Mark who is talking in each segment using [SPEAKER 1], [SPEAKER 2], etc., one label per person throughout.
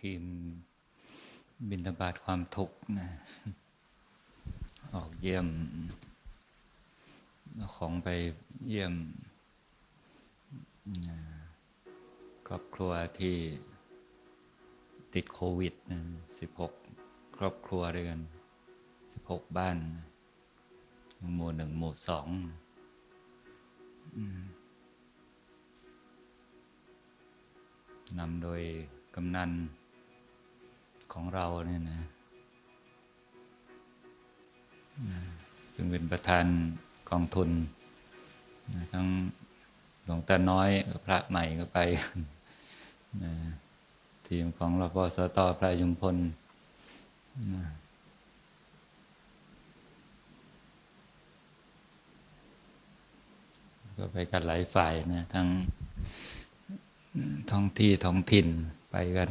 [SPEAKER 1] ทีมบินตบาตความทุกข์นะออกเยี่ยมของไปเยี่ยมครอบครัวที่ติดโควิดนะ16 ครอบครัวด้วยกัน16 บ้าน หมู่หนึ่งหมู่สองนำโดยกำนัน ของเราเนี่ยนะนะซึ่งเป็นประธานกองทุนนะทั้งหลวงตาน้อยพระใหม่ก็ไปนะทีมของรพสตพระยุมพลนะก็ไปกันหลายฝ่ายนะทั้งท้องที่ท้องถิ่นไปกัน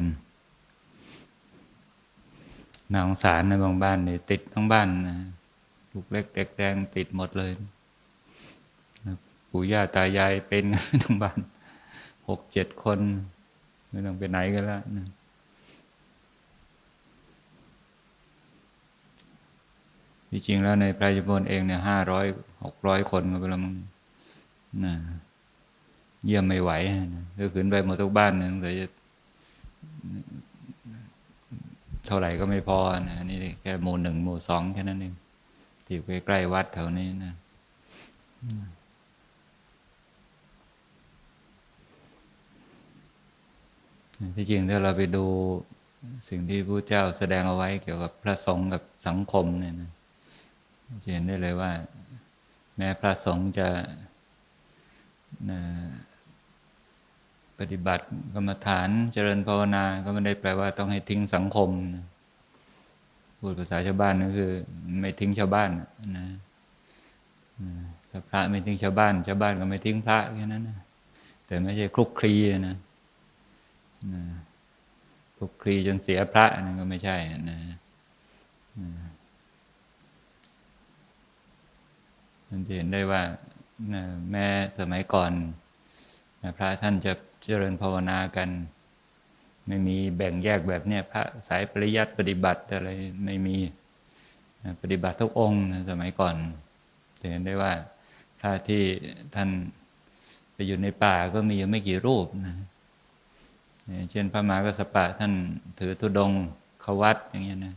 [SPEAKER 1] นาสงสารในบางบ้านเนี่ยติดทั้งบ้านนะลูกเล็กเด็กแดงติดหมดเลยปู่ย่าตายายเป็นทั้งบ้านหกเจ็ดคน ไม่ต้องไปไหนกันแล้วนะจริงแล้วในพระยุบลเองเนี่ยห้าร้อยหกร้อยคนก็ไปแล้วมั้งนะเยี่ยมไม่ไหวนะถ้าขืนไปหมดทุกบ้านหนึ่งแต่จะ เท่าไหร่ก็ไม่พอนะนี่แค่หมู่หนึ่งหมู่สองแค่นั้นเองที่อยู่ใกล้ๆวัดแถวนี้นะที่จริงถ้าเราไปดูสิ่งที่พระเจ้าแสดงเอาไว้เกี่ยวกับพระสงฆ์กับสังคมเนี่ยนะจะเห็นได้เลยว่า แม้พระสงฆ์จะนะ ปฏิบัติกรรมฐานเจริญภาวนาก็ไม่ได้แปลว่าต้องให้ทิ้งสังคมนะพูดภาษาชาวบ้านก็คือ ไม่ทิ้งชาวบ้านนะถ้าพระไม่ทิ้งชาวบ้าน ชาวบ้านก็ไม่ทิ้งพระแค่นั้นนะแต่ไม่ใช่คลุกคลีนะนะคลุกคลีจนเสียพระนั่นก็ไม่ใช่นะมันจะเห็นได้ว่านะแม้สมัยก่อนนะพระท่านจะ เจริญภาวนากัน ไม่มีแบ่งแยกแบบเนี้ยพระสายปริยัติปฏิบัติอะไรไม่มีปฏิบัติทุกองค์นะสมัยก่อนจะเห็นได้ว่าพระที่ท่านไปอยู่ในป่าก็มีอยู่ไม่กี่รูปนะเช่นพระมหากระสปะท่านถือธุดงขวัตอย่างเงี้ยนะ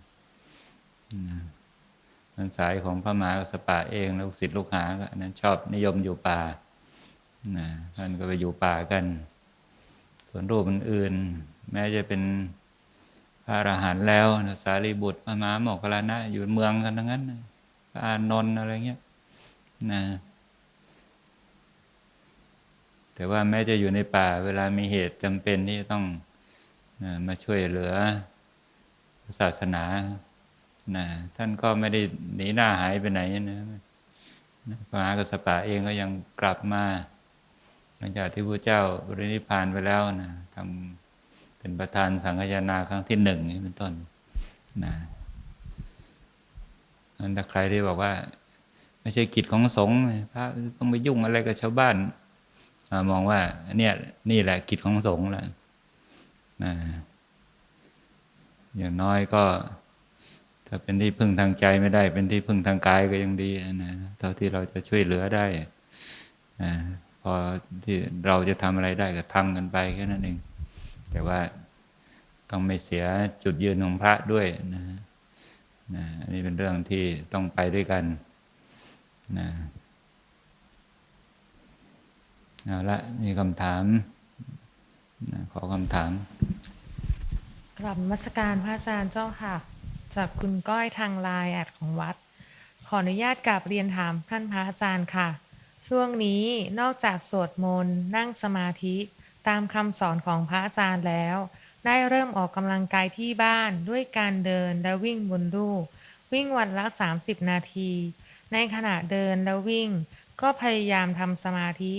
[SPEAKER 1] มันสายของพระมหากระสปะเองลูกศิษย์ลูกหาก็นั้นชอบนิยมอยู่ป่านะท่านก็ไปอยู่ป่ากัน ส่วนรูปอื่นๆ แม้จะเป็นพระอรหันต์แล้วนะสารีบุตรพระมหาโมคคลลานะ อยู่เมืองกันทั้งนั้นพระอานนท์อะไรเงี้ยนะแต่ว่าแม้จะอยู่ในป่าเวลามีเหตุจำเป็นที่ต้องนะมาช่วยเหลือศาสนานะท่านก็ไม่ได้หนีหน้าหายไปไหนนะพระมหากระสปะเองก็ยังกลับมา ลังจากที่พระเจ้าบรินิพานไปแล้วนะทำเป็นประธานสังฆยานาครั้งที่หนึ่งนี่เป็นต้นนะนั่นถ้าใครที่บอกว่า ไม่ใช่กิจของสงฆ์พระต้องไปยุ่งอะไรกับชาวบ้านมองว่า เนี่ยนี่แหละกิจของสงฆ์แหละนะอย่างน้อยก็ ถ้าเป็นที่พึ่งทางใจไม่ได้ เป็นที่พึ่งทางกายก็ยังดีนะเท่าที่เราจะช่วยเหลือได้นะ พอที่เราจะทำอะไรได้ก็ทำกันไปแค่นั้นเอง แต่ว่าต้องไม่เสียจุดยืนของพระด้วยนะนะอันนี้เป็นเรื่องที่ต้องไปด้วยกันนะเอาละมีคำถามนะขอคำถาม
[SPEAKER 2] กลับมัสการพระอาจารย์เจ้าค่ะ จากคุณก้อยทางไลน์แอดของวัด ขออนุญาตกราบเรียนถามท่านพระอาจารย์ค่ะ ช่วงนี้นอกจากสวดมนต์นั่งสมาธิตามคำสอนของพระอาจารย์แล้ว ได้เริ่มออกกำลังกายที่บ้านด้วยการเดินและวิ่งบนลู่วิ่งวันละ 30 นาที ในขณะเดินและวิ่ง ก็พยายามทำสมาธิ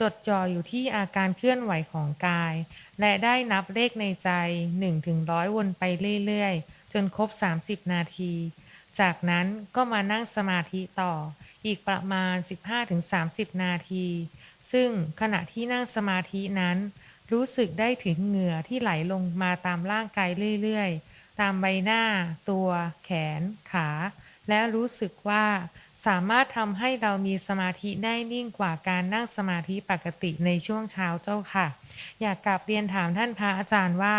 [SPEAKER 2] จดจ่ออยู่ที่อาการเคลื่อนไหวของกาย และได้นับเลขในใจ1ถึงร้อยวนไปเรื่อยๆ จนครบ 30 นาที จากนั้นก็มานั่งสมาธิต่อ อีกประมาณ 15-30 นาที ซึ่งขณะที่นั่งสมาธินั้นรรู้สึกได้ถึงเหงื่อที่ไหลลงมาตามร่างกายเรื่อยๆ ตามใบหน้า ตัว แขน ขา และรู้สึกว่าสามารถทำให้เรามีสมาธิได้นิ่งกว่าการนั่งสมาธิปกติในช่วงเช้าเจ้าค่ะ อยากกลับเรียนถามท่านพระอาจารย์ว่า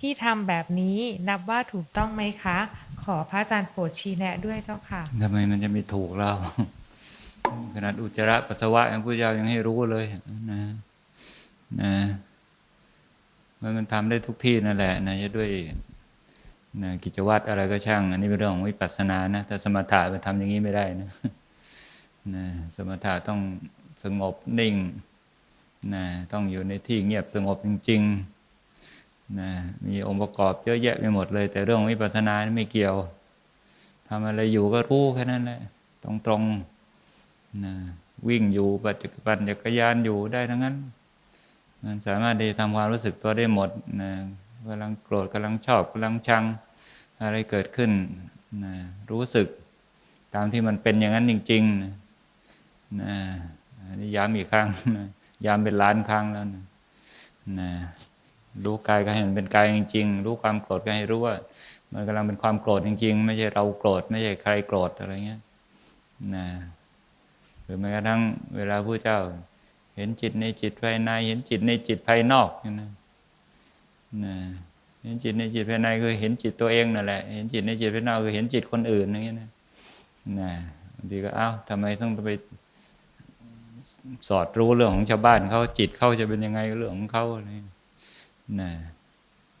[SPEAKER 2] ที่ทำแบบนี้นับว่าถูกต้องไหมคะ ขอพระอาจารย์โปรดชี้แนะด้วยเจ้าค่ะ
[SPEAKER 1] ทำไมมันจะไม่ถูกเรา ขนาดอุจจาระปัสสาวะยังพระเจ้ายังให้รู้เลยนะนะมันมันทำได้ทุกที่นั่นแหละนะจะด้วยนะกิจวัตรอะไรก็ช่าง อันนี้เป็นเรื่องของวิปัสสนานะแต่สมถะมันทำอย่างนี้ไม่ได้นะนะสมถะต้องสงบนิ่งนะต้องอยู่ในที่เงียบสงบจริงๆนะมีองค์ประกอบเยอะแยะไปหมดเลย แต่เรื่องวิปัสสนานไม่เกี่ยวทำอะไรอยู่ก็รู้แค่นั้นแหละตรงๆ นะวิ่งอยู่ปัจจุบันจักรยานอยู่ได้ทั้งนั้น มันสามารถที่จะทำความรู้สึกตัวได้หมดนะกำลังโกรธกำลังชอบกำลังชัง อะไรเกิดขึ้นนะรู้สึกตามที่มันเป็นอย่างนั้นจริงๆนะนะอันนี้ย้ำอีกครั้งนะย้ำเป็นล้านครั้งแล้วนะนะรู้กายก็ให้มันเป็นกายจริง ๆ รู้ความโกรธก็ให้รู้ว่า มันกำลังเป็นความโกรธจริง ๆ ไม่ใช่เราโกรธไม่ใช่ใครโกรธอะไรเงี้ยนะ รือแม้กระทั่งเวลาผู้เจ้า เห็นจิตในจิตภายใน เห็นจิตในจิตภายนอกนี่นะนะเห็นจิตในจิตภายในคือเห็นจิตตัวเองนั่นแหละ เห็นจิตในจิตภายนอกคือเห็นจิตคนอื่นอย่างเงี้ยนะนะบางทีก็อ้าวทำไมต้องไปสอดรู้เรื่องของชาวบ้านเขาจิตเขาจะเป็นยังไงเรื่องของเขาอะไรนะ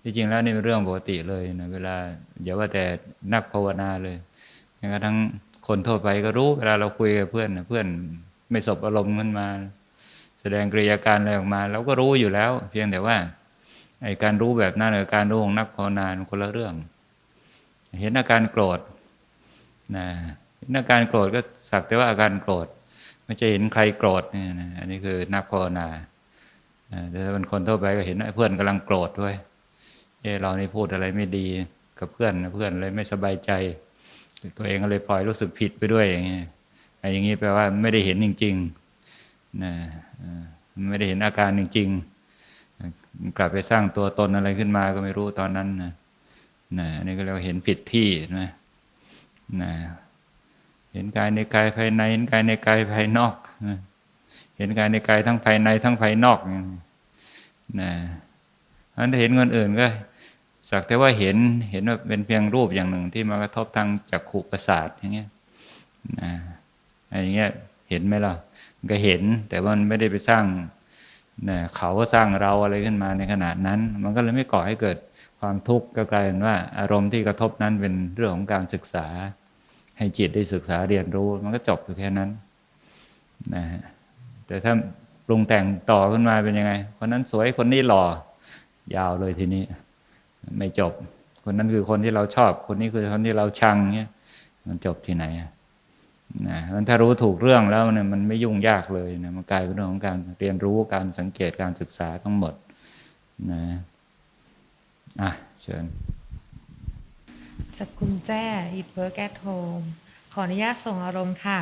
[SPEAKER 1] ที่จริงแล้วนี่เป็นเรื่องปกติเลยนะเวลาอย่าว่าแต่นักภาวนาเลยแม้กระทั่ง คนทั่วไปก็รู้เวลาเราคุยกับเพื่อนเพื่อนไม่สบอารมณ์ขึ้นมา แสดงกริยาการอะไรออกมาเราก็รู้อยู่แล้ว เพียงแต่ว่าไอการรู้แบบนั้นกับการรู้ของนักภาวนานคนละเรื่อง เห็นอาการโกรธนะเห็นอาการโกรธก็สักแต่ว่าอาการโกรธไม่จะเห็นใครโกรธเนี่ยนะอันนี้คือนักภาวนานะแต่ถ้าเป็นคนทั่วไปก็เห็นเพื่อนกำลังโกรธด้วยเออเรานี่พูดอะไรไม่ดีกับเพื่อนเพื่อนเลยไม่สบายใจ ตัวเองก็เลยพลอยรู้สึกผิดไปด้วยอย่างเงี้ยไอ้อย่างนี้แปลว่าไม่ได้เห็นจริงๆนะไม่ได้เห็นอาการจริงๆกลับไปสร้างตัวตนอะไรขึ้นมาก็ไม่รู้ตอนนั้นนะนะอันนี้ก็เรียกว่าเห็นผิดที่นะนะเห็นกายในกายภายใน เห็นกายในกายภายนอกนะเห็นกายในกายทั้งภายในทั้งภายนอกนะอันถ้าเห็นคนอื่นก็ สักแต่ว่าเห็นเห็นว่าเป็นเพียงรูปอย่างหนึ่งที่มากระทบทางจักขุประสาทอย่างเงี้ยนะอย่างเงี้ยเห็นไหมล่ะก็เห็นแต่ว่ามันไม่ได้ไปสร้างเนี่ยเขาก็สร้างเราอะไรขึ้นมาในขนาดนั้น มันก็เลยไม่ก่อให้เกิดความทุกข์ก็กลายเป็นว่า อารมณ์ที่กระทบนั้นเป็นเรื่องของการศึกษา ให้จิตได้ศึกษาเรียนรู้ มันก็จบอยู่แค่นั้นนะฮะแต่ถ้าปรุงแต่งต่อขึ้นมาเป็นยังไง คนนั้นสวยคนนี้หล่อยาวเลยทีนี้ ไม่จบ คนนั้นคือคนที่เราชอบ คนนี้คือคนที่เราชังเนี่ยมันจบที่ไหนนะมันถ้ารู้ถูกเรื่องแล้วเนี่ยมันไม่ยุ่งยากเลยนะมันกลายเป็นเรื่องของการเรียนรู้การสังเกตการศึกษาทั้งหมดนะอะเชิญ
[SPEAKER 2] จากคุณแจ้ It Work at Home ขออนุญาตส่งอารมณ์ค่ะ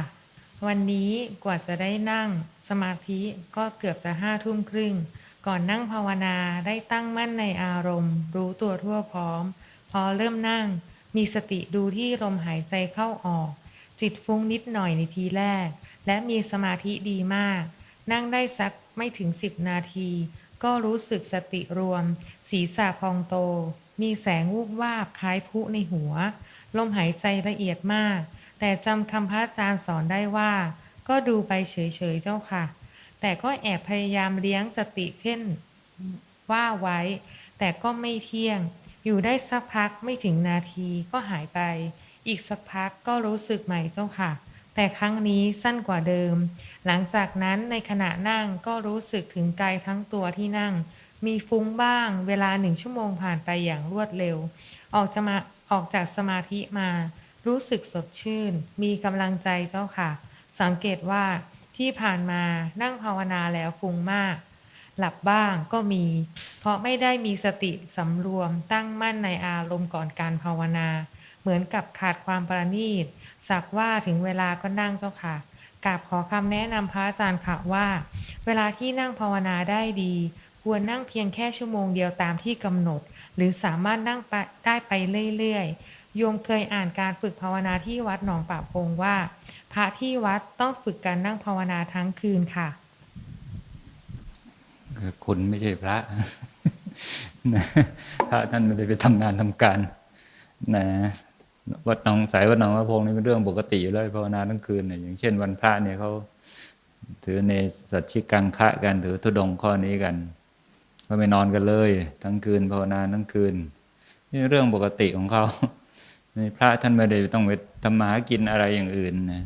[SPEAKER 2] วันนี้กว่าจะได้นั่งสมาธิก็เกือบจะห้าทุ่มครึ่ง ก่อนนั่งภาวนาได้ตั้งมั่นในอารมณ์ รู้ตัวทั่วพร้อม พอเริ่มนั่ง มีสติดูที่ลมหายใจเข้าออก จิตฟุ้งนิดหน่อยในทีแรก และมีสมาธิดีมาก นั่งได้สักไม่ถึงสิบนาที ก็รู้สึกสติรวม ศีรษะพองโต มีแสงวูบวาบคล้ายพุในหัว ลมหายใจละเอียดมาก แต่จำคำพระอาจารย์สอนได้ว่า ก็ดูไปเฉยๆเจ้าค่ะ แต่ก็แอบพยายามเลี้ยงสติเช่นว่าไว้ แต่ก็ไม่เที่ยง อยู่ได้สักพักไม่ถึงนาทีก็หายไป อีกสักพักก็รู้สึกใหม่เจ้าค่ะ แต่ครั้งนี้สั้นกว่าเดิม หลังจากนั้นในขณะนั่งก็รู้สึกถึงกายทั้งตัวที่นั่ง มีฟุ้งบ้าง เวลาหนึ่งชั่วโมงผ่านไปอย่างรวดเร็ว ออกจะมาออกจากสมาธิมา รู้สึกสดชื่น มีกำลังใจเจ้าค่ะ สังเกตว่า ที่ผ่านมานั่งภาวนาแล้วฟุ้งมาก หลับบ้างก็มี เพราะไม่ได้มีสติสำรวมตั้งมั่นในอารมณ์ก่อนการภาวนา เหมือนกับขาดความประณีต สักว่าถึงเวลาก็นั่งเจ้าค่ะกราบขอคำแนะนำพระอาจารย์ค่ะว่า เวลาที่นั่งภาวนาได้ดี ควรนั่งเพียงแค่ชั่วโมงเดียวตามที่กำหนด หรือสามารถนั่งได้ไปเรื่อยๆโยมเคยอ่านการฝึกภาวนาที่วัดหนองป่าพงว่า ระที่วัดต้องฝึกการนั่งภาวนาทั้งคืนค่ะ
[SPEAKER 1] คือคุณไม่ใช่พระนะพระท่านไม่ได้ไปทำงานทำการนะวัดหนองสายวัดหนองพระพงนี่เป็นเรื่องปกติอยู่แล้วภาวนาทั้งคืนเนี่ยอย่างเช่นวันพระเนี่ยเขาถือในสัจชิกังคะกันถือธุดงข้อนี้กัน ก็ไม่นอนกันเลย ทั้งคืนภาวนาทั้งคืนนี่เรื่องปกติของเขาพระท่านไม่ได้ต้องไปทำมาหากินอะไรอย่างอื่นนะ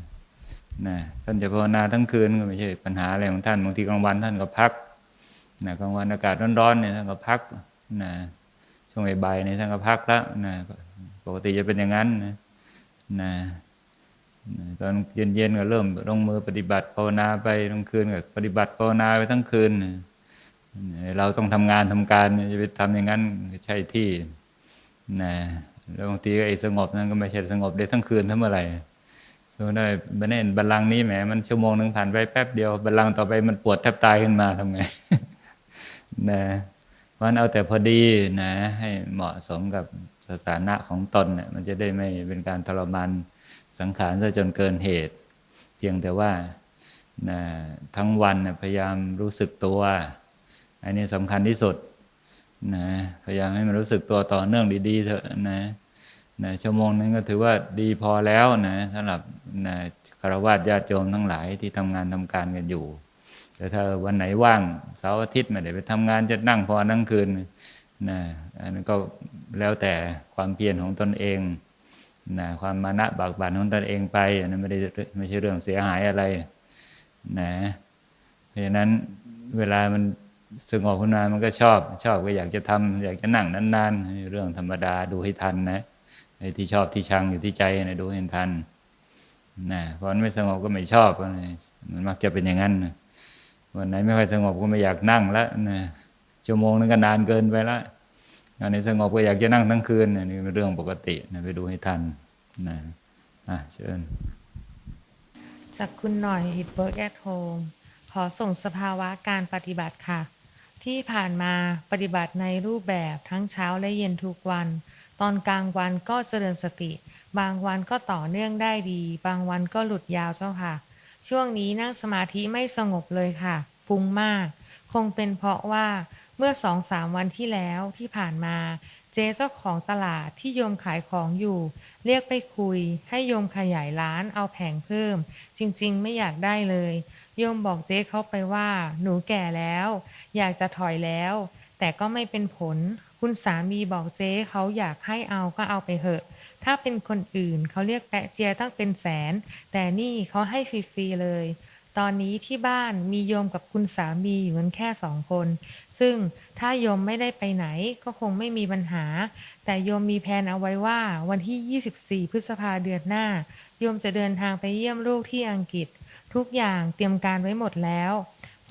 [SPEAKER 1] นะท่านจะภาวนาทั้งคืนก็ไม่ใช่ปัญหาอะไรของท่านบางทีกลางวันท่านก็พักนะกลางวันอากาศร้อนๆเนี่ยท่านก็พักนะช่วงบ่ายๆเนี่ยท่านก็พักแล้วนะปกติจะเป็นอย่างนั้นนะนะตอนเย็นๆก็เริ่มลงมือปฏิบัติภาวนาไปกลางคืนก็ปฏิบัติภาวนาไปทั้งคืนนะเราต้องทำงานทำการจะไปทำอย่างนั้นใช่ที่นะแล้วบางทีก็ไอ้สงบนั้นก็ไม่ใช่สงบได้ทั้งคืนทั้งเมื่อไหร่ มมติว่าบันเนบัลลังก์นี้แหมมันชั่วโมงหนึ่งผ่านไปแป๊บเดียวบัลลังก์ต่อไปมันปวดแทบตายขึ้นมาทำไงนะเพราะฉะนั้นเอาแต่พอดีนะ ให้เหมาะสมกับสถานะของตนเนี่ยมันจะได้ไม่เป็นการทรมานสังขารซะจนเกินเหตุ เพียงแต่ว่านะทั้งวันนะพยายามรู้สึกตัวอันนี้สำคัญที่สุดนะพยายามให้มันรู้สึกตัวต่อเนื่องดีๆเถอะนะ นะชั่วโมงนึงก็ถือว่าดีพอแล้วนะสำหรับนะคารวะญาติโยมทั้งหลายที่ทำงานทำการกันอยู่ แต่ถ้าวันไหนว่างเสาร์อาทิตย์ไม่ได้ไปทำงานจะนั่งพอนั่งคืนนะอันนั้นก็แล้วแต่ความเพียรของตนเองนะความมานะบากบั่นของตนเองไปอันนั้นไม่ได้ไม่ใช่เรื่องเสียหายอะไรนะเพราะฉะนั้นเวลามันสงบขึ้นมามันก็ชอบ ชอบก็อยากจะทำอยากจะนั่งนานๆ เรื่องธรรมดาดูให้ทันนะ ไอ้ที่ชอบที่ชังอยู่ที่ใจนะดูให้ทันนะพราะมันไม่สงบก็ไม่ชอบมันมักจะเป็นอย่างนั้นนะวันไหนไม่ค่อยสงบก็ไม่อยากนั่งล้วนะชั่วโมงนึงก็นานเกินไปล้วอันนี้สงบก็อยากจะนั่งทั้งคืนนะนี่เป็นเรื่องปกตินะไปดูให้ทันนะอะเชิญ
[SPEAKER 2] จากคุณหน่อย It Work at Home ขอส่งสภาวะการปฏิบัติค่ะ ที่ผ่านมาปฏิบัติในรูปแบบทั้งเช้าและเย็นทุกวัน ตอนกลางวันก็เจริญสติ บางวันก็ต่อเนื่องได้ดี บางวันก็หลุดยาวเจ้าค่ะ ช่วงนี้นั่งสมาธิไม่สงบเลยค่ะฟุ้งมาก คงเป็นเพราะว่าเมื่อสองสามวันที่แล้วที่ผ่านมาเจ๊เจ้าของตลาดที่โยมขายของอยู่ เรียกไปคุย ให้โยมขยายร้านเอาแผงเพิ่ม จริงๆ ไม่อยากได้เลย โยมบอกเจ๊เขาไปว่า หนูแก่แล้ว อยากจะถอยแล้ว แต่ก็ไม่เป็นผล คุณสามีบอกเจ๊เขาอยากให้เอาก็เอาไปเถอะ ถ้าเป็นคนอื่นเขาเรียกแปะเจียตั้งเป็นแสน แต่นี่เขาให้ฟรีๆเลย ตอนนี้ที่บ้านมีโยมกับคุณสามีอยู่กันแค่สองคน ซึ่งถ้าโยมไม่ได้ไปไหนก็คงไม่มีปัญหา แต่โยมมีแผนเอาไว้ว่าวันที่ 24 พฤษภาเดือนหน้า โยมจะเดินทางไปเยี่ยมลูกที่อังกฤษ ทุกอย่างเตรียมการไว้หมดแล้ว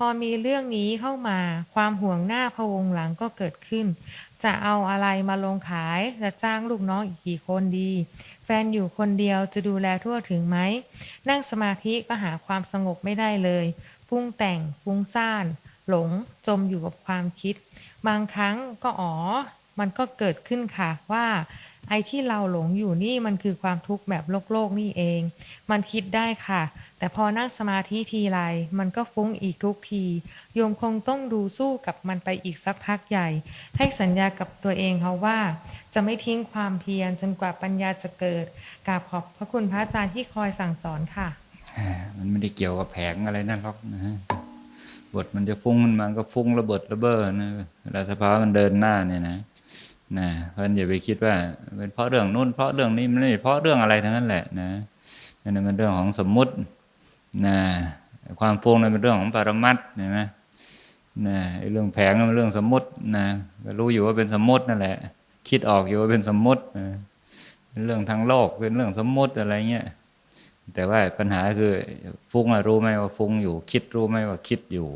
[SPEAKER 2] พอมีเรื่องนี้เข้ามา ความห่วงหน้าพะวงหลังก็เกิดขึ้น จะเอาอะไรมาลงขาย จะจ้างลูกน้องอีกกี่คนดี แฟนอยู่คนเดียวจะดูแลทั่วถึงไหม นั่งสมาธิก็หาความสงบไม่ได้เลยปรุงแต่งฟุ้งซ่าน หลง จมอยู่กับความคิด บางครั้งก็อ๋อ มันก็เกิดขึ้นค่ะว่า ไอ้ที่เราหลงอยู่นี่มันคือความทุกข์แบบโลกโลกนี่เอง มันคิดได้ค่ะ แต่พอนั่งสมาธิทีไรมันก็ฟุ้งอีกทุกที โยมคงต้องดูสู้กับมันไปอีกสักพักใหญ่ ให้สัญญากับตัวเองเขาว่า จะไม่ทิ้งความเพียรจนกว่าปัญญาจะเกิดกราบขอบพระคุณพระอาจารย์ที่คอยสั่งสอนค่ะ
[SPEAKER 1] มันไม่ได้เกี่ยวกับแผงอะไรนั่นหรอกนะฮะบทมันจะฟุ้งมันมันก็ฟุ้งระเบิดระเบ้อนะเวลาสภามันเดินหน้าเนี่ยนะ นะเพราะฉะนั้นอย่าไปคิดว่า เป็นเพราะเรื่องนู้นเพราะเรื่องนี้มันไม่เพราะเรื่องอะไรทั้งนั้นแหละนะนั่นมันเรื่องของสมมุตินะความฟุ้งนั้นเป็นเรื่องของปรมัตถ์เห็นไหมนะเรื่องแผงนั้นมันเรื่องสมมุตินะก็รู้อยู่ว่าเป็นสมมุตินั่นแหละ คิดออกอยู่ว่าเป็นสมมุตินะเป็นเรื่องทางโลกเป็นเรื่องสมมุติอะไรเงี้ยแต่ว่าปัญหาคือฟุ้งอะรู้ไหมว่าฟุ้งอยู่ คิดรู้ไหมว่าคิดอยู่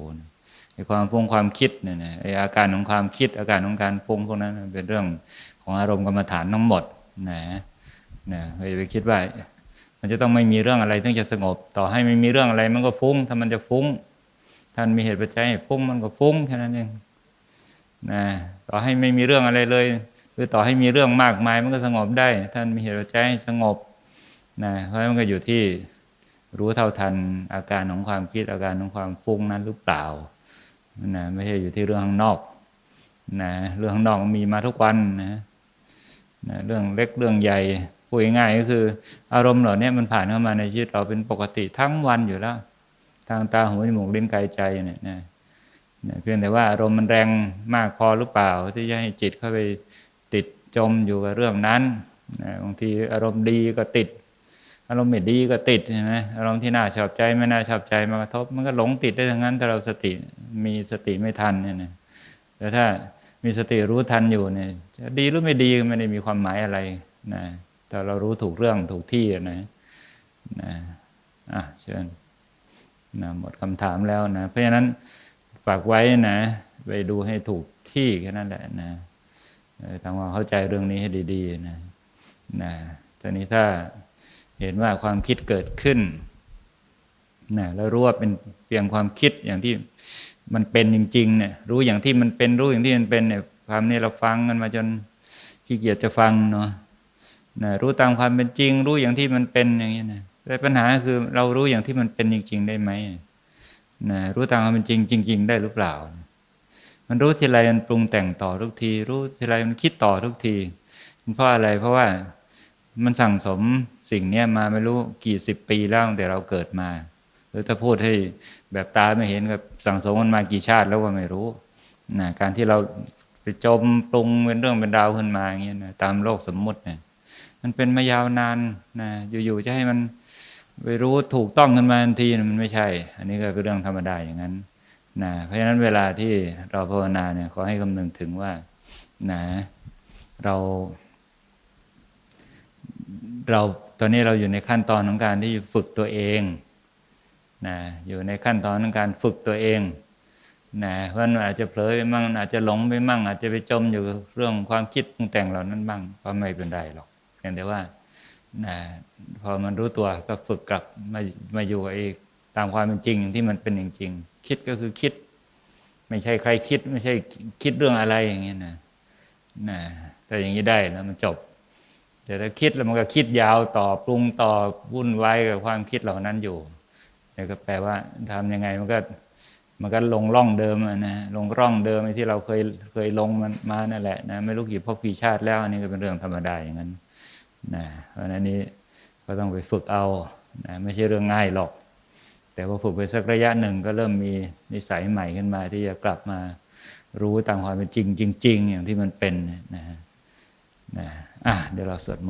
[SPEAKER 1] ไอความฟุ้งความคิดเนี่ยนะไออาการของความคิด อาการของการฟุ้งพวกนั้นเป็นเรื่องของอารมณ์กรรมฐานทั้งหมดนะนะอย่าไปคิดว่า มันจะต้องไม่มีเรื่องอะไรถึงจะสงบ ต่อให้ไม่มีเรื่องอะไรมันก็ฟุ้ง ถ้ามันจะฟุ้งท่านมีเหตุปัจจัยให้ฟุ้งมันก็ฟุ้งแค่นั้นเองนะต่อให้ไม่มีเรื่องอะไรเลยหรือต่อให้มีเรื่องมากมายมันก็สงบได้ ท่านมีเหตุปัจจัยสงบนะเพราะมันก็อยู่ที่รู้เท่าทันอาการของความคิดอาการของความฟุ้งนั้นหรือเปล่า นะไม่ใช่อยู่ที่เรื่องข้างนอกนะเรื่องข้างนอกมีมาทุกวันนะนะเรื่องเล็กเรื่องใหญ่พูดง่ายก็คือ อารมณ์เหล่านี้มันผ่านเข้ามาในชีวิตเราเป็นปกติทั้งวันอยู่แล้ว ทางตาหูจมูกลิ้นกายใจเนี่ยนะนะเพียงแต่ว่าอารมณ์มันแรงมากพอหรือเปล่า ที่จะให้จิตเข้าไปติดจมอยู่กับเรื่องนั้นนะบางทีอารมณ์ดีก็ติด อารมณ์ไม่ดีก็ติดใช่ไหมอารมณ์ที่น่าชอบใจไม่น่าชอบใจมากระทบ มันก็หลงติดได้ทั้งนั้นถ้าเราสติมีสติไม่ทันเนี่ยนะแต่ถ้ามีสติรู้ทันอยู่เนี่ยจะดีหรือไม่ดีไม่ได้มีความหมายอะไรนะแต่เรารู้ถูกเรื่องถูกที่นะนะอะเชิญนะหมดคำถามแล้วนะ เพราะฉะนั้นฝากไว้นะไปดูให้ถูกที่แค่นั้นแหละนะทำความเข้าใจเรื่องนี้ให้ดี ๆ นะนะตอนนี้ถ้า เห็นว่าความคิดเกิดขึ้นนะแล้วรู้ว่าเป็นเพียงความคิดอย่างที่มันเป็นจริงๆเนี่ยรู้อย่างที่มันเป็นรู้อย่างที่มันเป็นเนี่ยความนี้เราฟังกันมาจนขี้เกียจจะฟังเนาะนะรู้ตามความเป็นจริง รู้อย่างที่มันเป็นอย่างนี้นะแต่ปัญหาคือเรารู้อย่างที่มันเป็นจริง ๆ ได้ไหมนะรู้ตามความเป็นจริง จริง ๆ ได้หรือเปล่า มันรู้ทีไรมันปรุงแต่งต่อทุกที รู้ทีไรมันคิดต่อทุกทีเพราะอะไรเพราะว่า มันสั่งสมสิ่งเนี้ยมาไม่รู้กี่สิบปีแล้วตั้งแต่เราเกิดมา หรือถ้าพูดให้แบบตาไม่เห็นกับสั่งสมมันมากี่ชาติแล้วก็ไม่รู้นะการที่เราไปจมปรุงเป็นเรื่องเป็นราวขึ้นมาอย่างเงี้ยนะตามโลกสมมุติเนี่ยมันเป็นมายาวนานนะอยู่ๆจะให้มันไปรู้ถูกต้องกันมาทันทีมันไม่ใช่ อันนี้ก็เป็นเรื่องธรรมดาอย่างนั้นนะเพราะฉะนั้นเวลาที่เราภาวนาเนี่ยขอให้คำนึงถึงว่านะเรา เราตอนนี้เราอยู่ในขั้นตอนของการที่ฝึกตัวเองนะอยู่ในขั้นตอนของการฝึกตัวเองนะเพราะมันอาจจะเผลอไปมั่งอาจจะหลงไปมั่ง อาจจะไปจมอยู่เรื่องความคิดปรุงแต่งเหล่านั้นบ้างก็ไม่เป็นไรหรอกเพียงแต่ว่านะพอมันรู้ตัวก็ฝึกกลับมามาอยู่กับไอ้ตามความเป็นจริงอย่างที่มันเป็นจริงๆคิดก็คือคิด ไม่ใช่ใครคิด ไม่ใช่คิดเรื่องอะไรอย่างเงี้ยนะนะแต่อย่างนี้ได้แล้วมันจบ แต่ถ้าคิดแล้วมันก็คิดยาวต่อปรุงต่อวุ่นวายกับความคิดเหล่านั้นอยู่นี่ก็แปลว่าทำยังไงมันก็มันก็ลงร่องเดิมนะลงร่องเดิมที่เราเคยเคยลงมันมานั่นแหละนะไม่รู้กี่พบกี่ชาติแล้วอันนี้ก็เป็นเรื่องธรรมดาอย่างนั้นนะเพราะฉะนั้นนี้ก็ต้องไปฝึกเอานะไม่ใช่เรื่องง่ายหรอก แต่พอฝึกไปสักระยะหนึ่งก็เริ่มมีนิสัยใหม่ขึ้นมา ที่จะกลับมารู้ตามความเป็นจริงจริง ๆ อย่างที่มันเป็นนะฮะนะ อะเดี๋ยวเราสวดมนต์